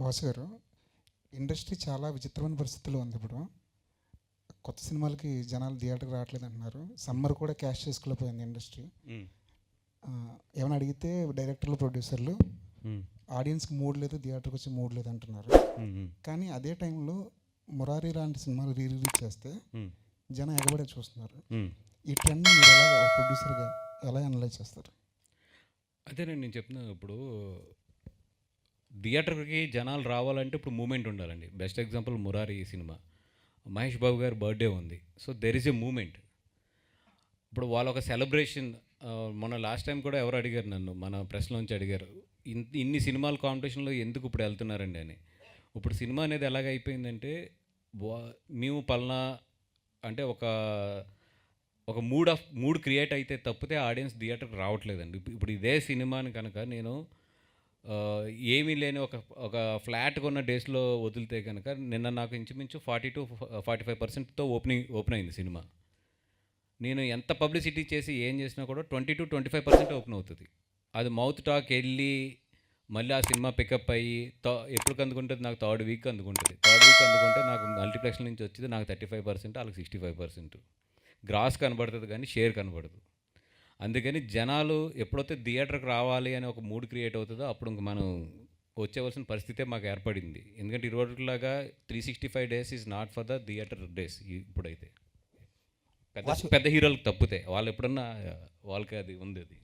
వాసు గారు ఇండస్ట్రీ చాలా విచిత్రమైన పరిస్థితుల్లో ఉంది ఇప్పుడు. కొత్త సినిమాలకి జనాలు థియేటర్కి రావట్లేదు అంటున్నారు. సమ్మర్ కూడా క్యాష్ చేసుకోలేకపోయింది ఇండస్ట్రీ. ఏమైనా అడిగితే డైరెక్టర్లు ప్రొడ్యూసర్లు ఆడియన్స్కి మూడ్ లేదు థియేటర్కి వచ్చి మూడ్ లేదు అంటున్నారు. కానీ అదే టైంలో మురారి లాంటి సినిమాలు రీ రిలీజ్ చేస్తే జనం ఎగబడే చూస్తున్నారు. ఈ ట్రెండ్ మీరు ఎలా ప్రొడ్యూసర్గా ఎలా అనలైజ్ చేస్తారు? అదేనండి నేను చెప్తున్నా ఇప్పుడు. థియేటర్కి జనాలు రావాలంటే ఇప్పుడు మూమెంట్ ఉండాలండి. బెస్ట్ ఎగ్జాంపుల్ మురారి ఈ సినిమా. మహేష్ బాబు గారి బర్త్డే ఉంది. So there is a moment. ఇప్పుడు వాళ్ళ ఒక సెలబ్రేషన్ మొన్న లాస్ట్ టైం కూడా ఎవరు అడిగారు నన్ను? మన ప్రెస్లోంచి అడిగారు. ఇన్ ఇన్ని సినిమాల కాంపిటీషన్లో ఎందుకు ఇప్పుడు వెళ్తున్నారండి అని. ఇప్పుడు సినిమా అనేది ఎలాగ అయిపోయిందంటే వా- మేము పలానా అంటే ఒక ఒక మూడ్ ఆఫ్ మూడ్ క్రియేట్ అయితే తప్పితే ఆడియన్స్ థియేటర్కి రావట్లేదండి. ఇప్పుడు ఇదే సినిమాని కనుక నేను ఏమీ లేని ఒక ఒక ఫ్లాట్ కొన్న డేస్లో వదిలితే కనుక నిన్న నాకు ఇంచుమించు ఫార్టీ టు ఫార్టీ ఫైవ్ పర్సెంట్తో ఓపెనింగ్ ఓపెన్ అయింది సినిమా. నేను ఎంత పబ్లిసిటీ చేసి ఏం చేసినా కూడా twenty two twenty five percent open అవుతుంది. అది మౌత్ టాక్ వెళ్ళి మళ్ళీ ఆ సినిమా పికప్ అయ్యి థా ఎప్పుడు అందుకుంటుంది? నాకు థర్డ్ వీక్ అందుకుంటుంది. థర్డ్ వీక్ అందుకుంటే నాకు మల్టీప్లెక్స్ నుంచి వచ్చేది నాకు థర్టీ ఫైవ్ పర్సెంట్ వాళ్ళకి సిక్స్టీ ఫైవ్ పర్సెంట్. గ్రాస్ కనబడుతుంది కానీ షేర్ కనబడదు. అందుకని జనాలు ఎప్పుడైతే థియేటర్కి రావాలి అని ఒక మూడ్ క్రియేట్ అవుతుందో అప్పుడు ఇంక మనం వచ్చేవలసిన పరిస్థితే మాకు ఏర్పడింది. ఎందుకంటే ఈ రోజులాగా three sixty five days is not for the theatre days ఇప్పుడైతే. పెద్ద పెద్ద హీరోలకు తప్పితే. వాళ్ళు ఎప్పుడన్నా వాళ్ళకి అది ఉంది అది.